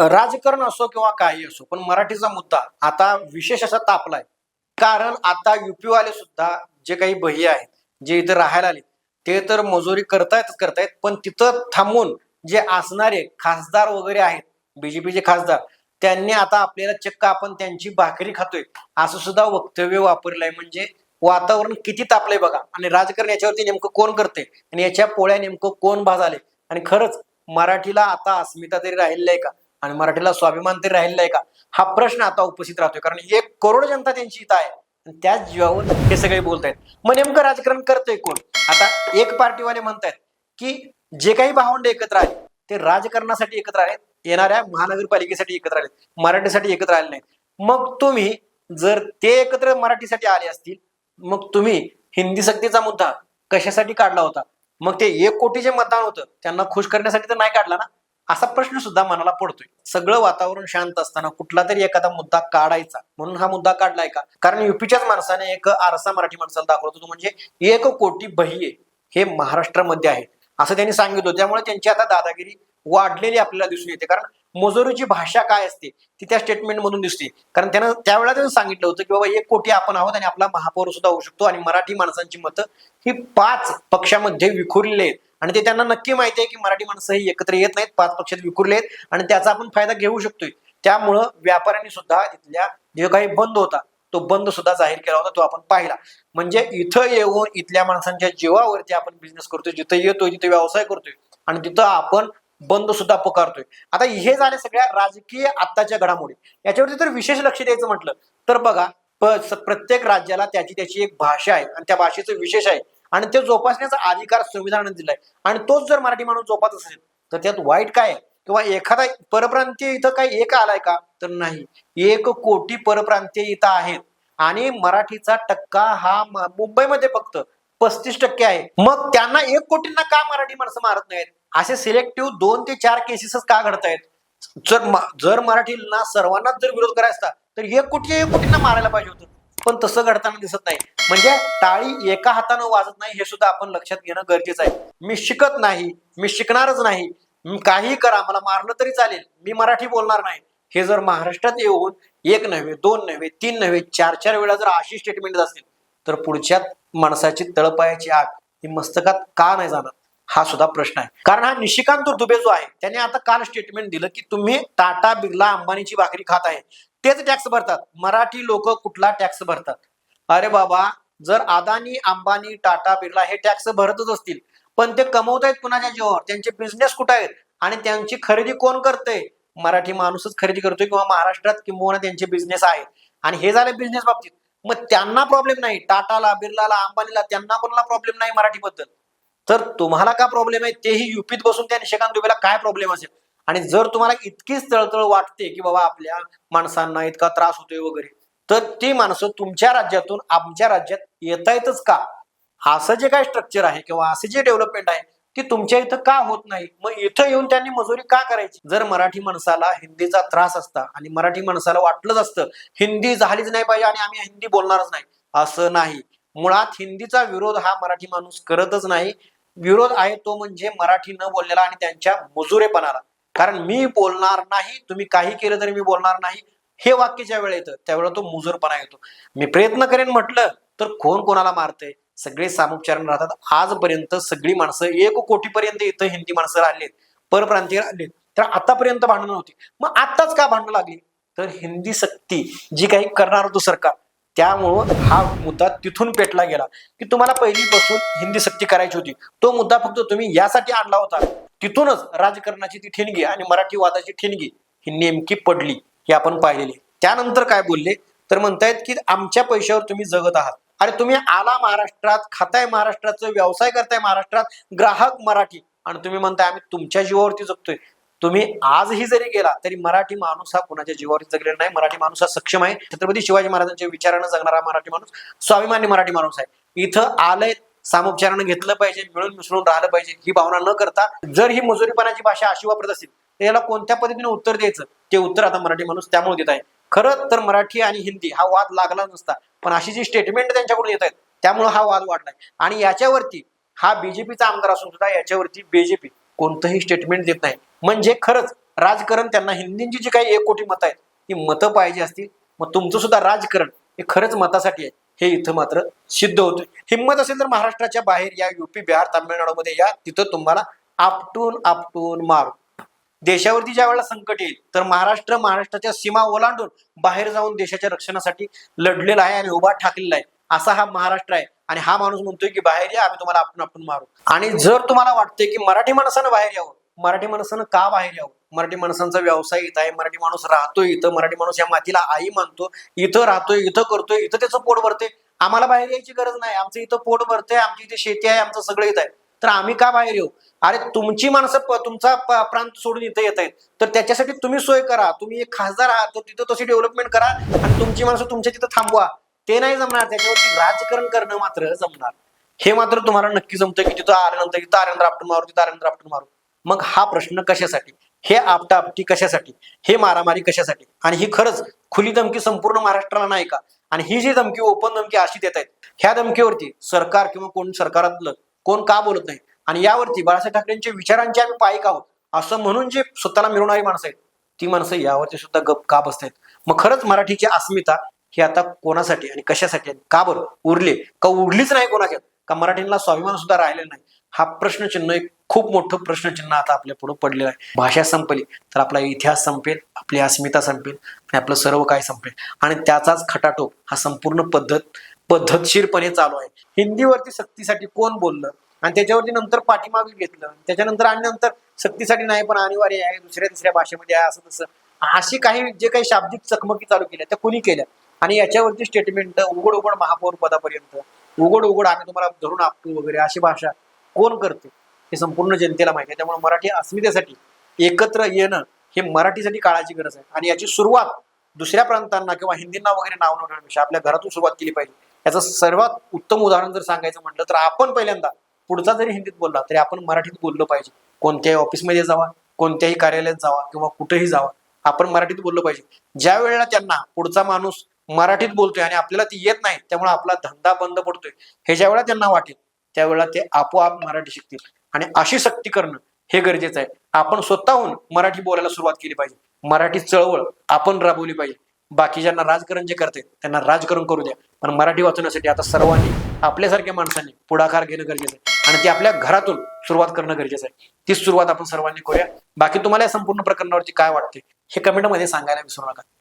राजकारण असो किंवा काही असो पण मराठीचा मुद्दा आता विशेष असा तापलाय. कारण आता युपीवाले सुद्धा जे काही बही आहेत जे इथं राहायला आले ते तर मजुरी करतायतच करतायत पण तिथं थांबून जे असणारे खासदार वगैरे आहेत बीजेपीचे खासदार त्यांनी आता आपल्याला चक्क आपण त्यांची भाकरी खातोय असं सुद्धा वक्तव्य वापरलंय. म्हणजे वातावरण किती तापलंय बघा. आणि राजकारण याच्यावरती नेमकं कोण करते आणि याच्या पोळ्या नेमकं कोण भाजाले? आणि खरंच मराठीला आता अस्मिता तरी राहिलेलं आहे का? आणि मराठीला स्वाभिमान तरी राहिलेला आहे का? हा प्रश्न आता उपस्थित राहतोय. कारण एक करोड जनता त्यांची इथं आहे. त्याच जीवावर हे सगळे बोलतायत. मग नेमकं राजकारण करतोय कोण? आता एक पार्टीवाले म्हणतायत की जे काही भावंड एकत्र आहेत ते राजकारणासाठी एकत्र आहेत येणाऱ्या महानगरपालिकेसाठी एकत्र आले मराठीसाठी एकत्र आले नाही मग तुम्ही जर ते एकत्र मराठीसाठी आले असतील मग तुम्ही हिंदी सक्तीचा मुद्दा कशासाठी काढला होता? मग ते एक कोटी जे मतदान होतं. त्यांना खुश करण्यासाठी तर नाही काढला ना? असा प्रश्न सुद्धा मनाला पडतोय. सगळं वातावरण शांत असताना कुठला तरी एखादा मुद्दा काढायचा. म्हणून हा मुद्दा काढलाय का? कारण युपीच्याच माणसाने एक आरसा मराठी माणसाला दाखवला होतो म्हणजे एक कोटी बहिये हे महाराष्ट्रामध्ये आहे. असं त्यांनी सांगितलं त्यामुळे त्यांची आता दादागिरी वाढलेली आपल्याला दिसून येते. कारण मजुरीची भाषा काय असते ती त्या स्टेटमेंट मधून दिसते. कारण त्यानं त्यावेळेला त्यांनी सांगितलं होतं की बाबा एक कोटी आपण आहोत आणि आपला महापौर सुद्धा होऊ शकतो आणि मराठी माणसांची मतं ही पाच पक्षामध्ये विखुरलेली आहेत आणि ते त्यांना नक्की माहिती आहे की मराठी माणसं ही एकत्र येत नाहीत पाच पक्षात विखुरले आहेत आणि त्याचा आपण फायदा घेऊ शकतोय. त्यामुळं व्यापाऱ्यांनी सुद्धा तिथल्या जो काही बंद होता तो बंद सुद्धा जाहीर केला होता तो आपण पाहिला. म्हणजे इथं येऊन इथल्या माणसांच्या जीवावरती आपण बिझनेस करतोय जिथं येतोय तिथे व्यवसाय करतोय आणि तिथं आपण बंद सुद्धा पुकारतोय. आता हे झाले सगळ्या राजकीय आत्ताच्या घडामोडी. याच्यावरती तर विशेष लक्ष द्यायचं म्हटलं तर बघा प्रत्येक राज्याला त्याची त्याची एक भाषा आहे आणि त्या भाषेचं विशेष आहे. आणि ते जोपासण्याचा अधिकार संविधानाने दिलाय. आणि तोच जर मराठी माणूस जोपात असेल तर त्यात वाईट काय आहे? किंवा एखादा परप्रांतीय इथं काही एक आलाय का? तर नाही. एक कोटी परप्रांतीय इथं आहेत. आणि मराठीचा टक्का हा मुंबईमध्ये फक्त पस्तीस टक्के आहे. मग त्यांना एक कोटींना का मराठी माणसं मारत नाहीत? असे सिलेक्टिव्ह दोन ते चार केसेसच का घडतायत? जर जर मराठीला सर्वांनाच जर विरोध करायचा तर एक कोटी एक कोटींना मारायला पाहिजे होतं. पण तसं घडताना दिसत नाही. म्हणजे टाळी एका हातानं वाजत नाही हे सुद्धा आपण लक्षात घेणं गरजेचं आहे. मी शिकत नाही मी शिकणारच नाही. काही करा मला मारलं तरी चालेल. मी मराठी बोलणार नाही. हे जर महाराष्ट्रात येऊन एक नव्हे दोन नव्हे तीन नव्हे चार चार वेळा जर अशी स्टेटमेंट असतील तर पुढच्या माणसाची तळपायाची आग ही मस्तकात का नाही जाणार? हा सुद्धा प्रश्न आहे. कारण हा निशिकांत दुबे जो आहे त्याने आता काल स्टेटमेंट दिलं की तुम्ही टाटा बिर्ला अंबानीची भाकरी खात आहे. तेच टॅक्स भरतात. मराठी लोक कुठला टॅक्स भरतात? अरे बाबा जर अदानी अंबानी टाटा बिर्ला हे टॅक्स भरतच असतील पण ते कमवत आहेत कुणाच्या जीवावर? त्यांचे बिझनेस कुठे आहेत? आणि त्यांची खरेदी कोण करतंय? मराठी माणूसच खरेदी करतोय किंवा महाराष्ट्रात किंवा त्यांचे बिझनेस आहेत आणि हे झाले बिझनेस बाबतीत. मग त्यांना प्रॉब्लेम नाही. टाटाला बिर्लाला अंबानीला त्यांना कोणाला प्रॉब्लेम नाही मराठीबद्दल? तर तुम्हाला का प्रॉब्लेम आहे? तेही युपीत बसून त्या निशिकांत दुबेला काय प्रॉब्लेम असेल? आणि जर तुम्हाला इतकीच तळतळ वाटते की बाबा आपल्या माणसांना इतका त्रास होतोय वगैरे तर ती माणसं तुमच्या राज्यातून आमच्या राज्यात येत आहेतच का? असं जे काय स्ट्रक्चर आहे किंवा असं जे डेव्हलपमेंट आहे ती तुमच्या इथं का होत नाही? मग इथं येऊन त्यांनी मजुरी का करायची? जर मराठी माणसाला हिंदीचा त्रास असता आणि मराठी माणसाला वाटलंच असतं हिंदी झालीच नाही पाहिजे आणि आम्ही हिंदी बोलणारच नाही असं नाही. मुळात हिंदीचा विरोध हा मराठी माणूस करतच नाही. विरोध आहे तो म्हणजे मराठी न बोललेला आणि त्यांच्या मजुरेपणाला. कारण मी बोलणार नाही तुम्ही काही केलं तरी मी बोलणार नाही. हे वाक्य ज्या वेळेला येतं त्यावेळेला तो मुजरपणा येतो. मी प्रयत्न करेन म्हटलं तर कोण कोणाला मारते सगळे सामुपचारण राहतात. आजपर्यंत सगळी माणसं एक कोटीपर्यंत इथं हिंदी माणसं राहिलेत. परप्रांतीय राहिलेत. तर आतापर्यंत भांडणं नव्हती. मग आताच का भांडणं लागली? तर हिंदी सक्ती जी काही करणार होतं सरकार त्यामुळं हा मुद्दा तिथून पेटला गेला. की तुम्हाला पहिलीपासून हिंदी सक्ती करायची होती. तो मुद्दा फक्त तुम्ही यासाठी आणला होता. तिथूनच राजकारणाची ती ठिणगी आणि मराठी वादाची ठिणगी ही नेमकी पडली हे आपण पाहिलेली. त्यानंतर काय बोलले? तर म्हणतायत की आमच्या पैशावर तुम्ही जगत आहात. अरे तुम्ही आला महाराष्ट्रात खाताय महाराष्ट्राचं व्यवसाय करताय महाराष्ट्रात ग्राहक मराठी. आणि तुम्ही म्हणताय आम्ही तुमच्या जीवावरती जगतोय. तुम्ही आजही जरी गेला तरी मराठी माणूस हा कुणाच्या जीवावरती जगलेला नाही. मराठी माणूस हा सक्षम आहे. छत्रपती शिवाजी महाराजांच्या विचारानं जगणारा मराठी माणूस स्वाभिमानी मराठी माणूस आहे. इथं आलंय सामोपचारानं घेतलं पाहिजे मिळून मिसळून राहिलं पाहिजे ही भावना न करता जर ही मजुरीपणाची भाषा अशी वापरत असेल तर याला कोणत्या पद्धतीने उत्तर द्यायचं? ते उत्तर आता मराठी माणूस त्यामुळे देत आहे. खरं तर मराठी आणि हिंदी हा वाद लागला नसता पण अशी जी स्टेटमेंट त्यांच्याकडून येत आहेत त्यामुळे हा वाद वाढलाय. आणि याच्यावरती हा बीजेपीचा आमदार असून सुद्धा याच्यावरती बीजेपी कोणतंही स्टेटमेंट देत नाही. म्हणजे खरंच राजकारण त्यांना हिंदींची जी काही एक कोटी मतं आहेत ती मतं पाहिजे असतील मग तुमचं सुद्धा राजकारण हे खरंच मतासाठी आहे. हे इथं मात्र सिद्ध होतं हिंमत असेल तर महाराष्ट्राच्या बाहेर या युपी बिहार तामिळनाडूमध्ये या. तिथं तुम्हाला आपटून आपटून मारू देशावरती ज्या वेळेला संकट येईल तर महाराष्ट्र महाराष्ट्राच्या सीमा ओलांडून बाहेर जाऊन देशाच्या रक्षणासाठी लढलेला आहे आणि उभा ठाकलेला आहे. असा हा महाराष्ट्र आहे. आणि हा माणूस म्हणतोय की बाहेर या आम्ही तुम्हाला आपण आपण मारू. आणि जर तुम्हाला वाटतंय की मराठी माणसानं बाहेर यावं मराठी माणसानं का बाहेर यावं मराठी माणसांचा व्यवसाय इथं आहे मराठी माणूस राहतोय इथं मराठी माणूस या मातीला आई मानतो इथं राहतोय इथं करतोय इथं त्याचं पोट भरते आम्हाला बाहेर यायची गरज नाही आमचं इथं पोट भरते आमची इथे शेती आहे आमचं सगळं इथं आहे. तर आम्ही का बाहेर येऊ? अरे तुमची माणसं तुमचा प्रांत सोडून इथं येत आहेत. तर त्याच्यासाठी तुम्ही सोय करा. तुम्ही एक खासदार आहात तर तिथं तशी डेव्हलपमेंट करा आणि तुमची माणसं तुमच्या तिथं थांबवा. ते नाही जमणार त्याच्यावरती राजकारण करणं मात्र जमणार. हे मात्र तुम्हाला नक्की जमतं की तिथं आल्यानंतर तिथं आर्यन आपटून मारू तिथं आर्यन आपटून मारू. मग हा प्रश्न कशासाठी? हे आपटापटी कशासाठी? हे मारामारी कशासाठी? आणि ही खरंच खुली धमकी संपूर्ण महाराष्ट्राला नाही का? आणि ही जी धमकी ओपन धमकी अशी देत आहेत ह्या धमकीवरती सरकार किंवा कोण सरकारातलं कोण का बोलत नाही? आणि यावरती बाळासाहेब ठाकरेंच्या विचारांचे आम्ही पायिक आहोत असं म्हणून जे स्वतःला मिळवणारी माणसं आहेत ती माणसं यावरती सुद्धा गप का बसतायत? मग खरंच मराठीची अस्मिता ही आता कोणासाठी आणि कशासाठी? का बरं? उरले? का उरलीच नाही कोणाच्यात? का मराठींना स्वाभिमान सुद्धा राहिलेला नाही? हा प्रश्नचिन्ह एक खूप मोठं प्रश्नचिन्ह आता आपल्या पुढे पडलेलं आहे. भाषा संपली तर आपला इतिहास संपेल आपली अस्मिता संपेल आणि आपलं सर्व काय संपेल. आणि त्याचाच खटाटोप हा संपूर्ण पद्धत पद्धतशीरपणे चालू आहे. हिंदीवरती सक्तीसाठी कोण बोललं? आणि त्याच्यावरती नंतर पाठीमागे घेतलं. त्याच्यानंतर आणि नंतर सक्तीसाठी नाही पण अनिवार्य आहे दुसऱ्या तिसऱ्या भाषेमध्ये आहे असं तसं. अशी काही जे काही शाब्दिक चकमकी चालू केल्या त्या कुणी केल्या? आणि याच्यावरती स्टेटमेंट उघड उघड महापौर पदापर्यंत उघड उघड आम्ही तुम्हाला धरून आपतो वगैरे अशी भाषा कोण करते हे संपूर्ण जनतेला माहिती आहे. त्यामुळे मराठी अस्मितेसाठी एकत्र येणं हे मराठीसाठी काळाची गरज आहे. आणि याची सुरुवात दुसऱ्या प्रांतांना किंवा हिंदींना वगैरे नाव न ठेवण्यापेक्षा आपल्या घरातून सुरुवात केली पाहिजे. याचं सर्वात उत्तम उदाहरण जर सांगायचं म्हटलं तर आपण पहिल्यांदा पुढचा जरी हिंदीत बोलला तरी आपण मराठीत बोललं पाहिजे. कोणत्याही ऑफिसमध्ये जावा कोणत्याही कार्यालयात जावा किंवा कुठेही जावा आपण मराठीत बोललं पाहिजे. ज्या वेळेला त्यांना पुढचा माणूस मराठीत बोलतोय आणि आपल्याला ती येत नाही त्यामुळे आपला धंदा बंद पडतोय. हे ज्या वेळेला त्यांना वाटेल त्यावेळेला ते आपोआप मराठी शिकतील. आणि अशी सक्ती करणं हे गरजेचं आहे. आपण स्वतःहून मराठी बोलायला सुरुवात केली पाहिजे. मराठी चळवळ आपण राबवली पाहिजे. बाकीच्यांना राजकारण जे करते त्यांना राजकारण करू द्या. पण मराठी वाचवण्यासाठी आता सर्वांनी आपल्यासारख्या माणसांनी पुढाकार घेणं गरजेचं आहे. आणि ते आपल्या घरातून सुरुवात करणं गरजेचं आहे. ती सुरुवात आपण सर्वांनी करूया. बाकी तुम्हाला या संपूर्ण प्रकरणावरती काय वाटते हे कमेंटमध्ये सांगायला विसरू नका.